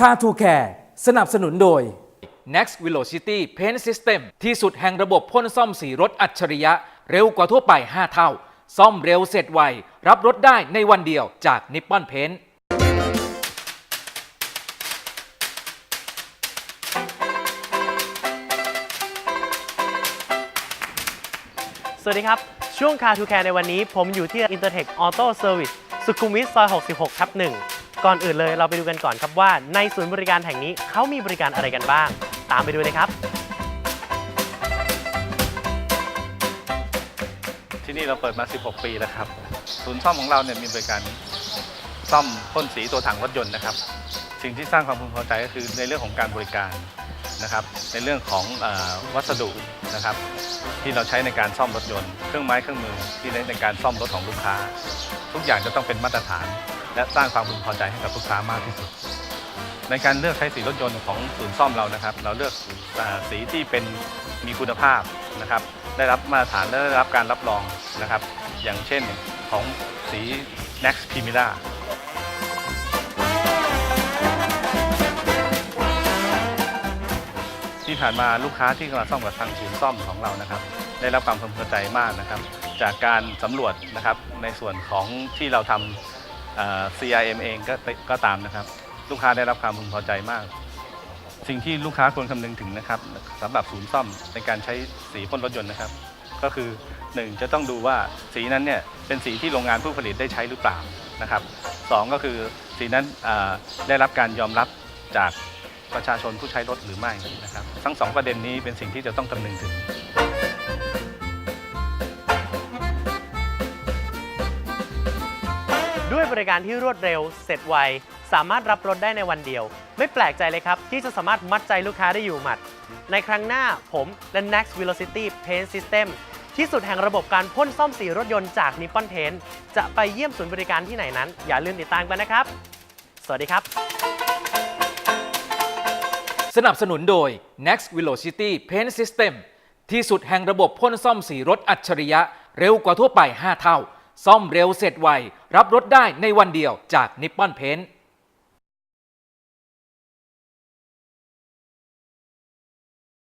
คาทูแคร์สนับสนุนโดย Next Velocity Paint System ที่สุดแห่งระบบพ่นซ่อมสีรถอัจฉริยะ เร็วกว่าทั่วไป 5 เท่า ซ่อมเร็วเสร็จไว รับรถได้ในวันเดียวจาก Nippon Paint สวัสดีครับ ช่วงคาทูแคร์ในวันนี้ผมอยู่ที่ Intertech Auto Service สุขุมวิทซอย 66ทับ1 ก่อนอื่นเลยเราไปดูกันก่อนครับว่าในศูนย์บริการแห่งนี้เขามีบริการอะไรกันบ้าง ตามไปดูเลยครับ ที่นี่เราเปิดมา 16 ปีแล้วครับ ศูนย์ซ่อมของเราเนี่ยมีบริการซ่อมพ่นสีตัวถังรถยนต์นะครับ สิ่งที่สร้างความพึงพอใจก็คือในเรื่องของการบริการนะครับ ในเรื่องของเออวัสดุนะครับ ที่เราใช้ในการซ่อมรถยนต์ เครื่องไม้เครื่องมือที่ใช้ในการซ่อมรถของลูกค้า ทุกอย่างจะต้องเป็นมาตรฐาน และสร้างความพึงพอใจให้กับลูกค้ามากที่สุด ในการเลือกใช้สีรถยนต์ของศูนย์ซ่อมเรานะครับ เราเลือกสีที่เป็นมีคุณภาพนะครับ ได้รับมาตรฐานและได้รับการรับรองนะครับ อย่างเช่นของสี Next Primera ที่ผ่านมาลูกค้าที่มาซ่อมกับทางศูนย์ซ่อมของเรานะครับ ได้รับความพึงพอใจมากนะครับ จากการสำรวจนะครับในส่วนของที่เราทำ CRM เองก็ก็ตามนะครับ ลูกค้าได้รับความพึงพอใจมาก สิ่งที่ลูกค้าควรคำนึงถึงนะครับสำหรับศูนย์ซ่อมในการใช้สีพ่นรถยนต์นะครับ ก็คือ 1 จะต้องดูว่าสีนั้นเนี่ยเป็นสีที่โรงงานผู้ผลิตได้ใช้หรือเปล่านะครับสองก็คือสีนั้นได้รับการยอมรับจากประชาชนผู้ใช้รถหรือไม่นะครับ ทั้งสองประเด็นนี้เป็นสิ่งที่จะต้องคำนึงถึง บริการที่รวดเร็ว เสร็จไว สามารถรับรถได้ในวันเดียว ไม่แปลกใจเลยครับ ที่จะสามารถมัดใจลูกค้าได้อยู่หมัด ในครั้งหน้าผมและ Next Velocity Paint System ที่สุดแห่งระบบการพ่นซ่อมสีรถยนต์จาก Nippon Paint จะไปเยี่ยมศูนย์บริการที่ไหนนั้น อย่าลืมติดตามกันนะครับ สวัสดีครับ สนับสนุนโดย Next Velocity Paint System ที่สุดแห่งระบบพ่นซ่อมสีรถอัจฉริยะ เร็วกว่าทั่วไป 5 เท่า ซ่อมเร็วเสร็จไว รับรถได้ในวันเดียวจาก Nippon Paint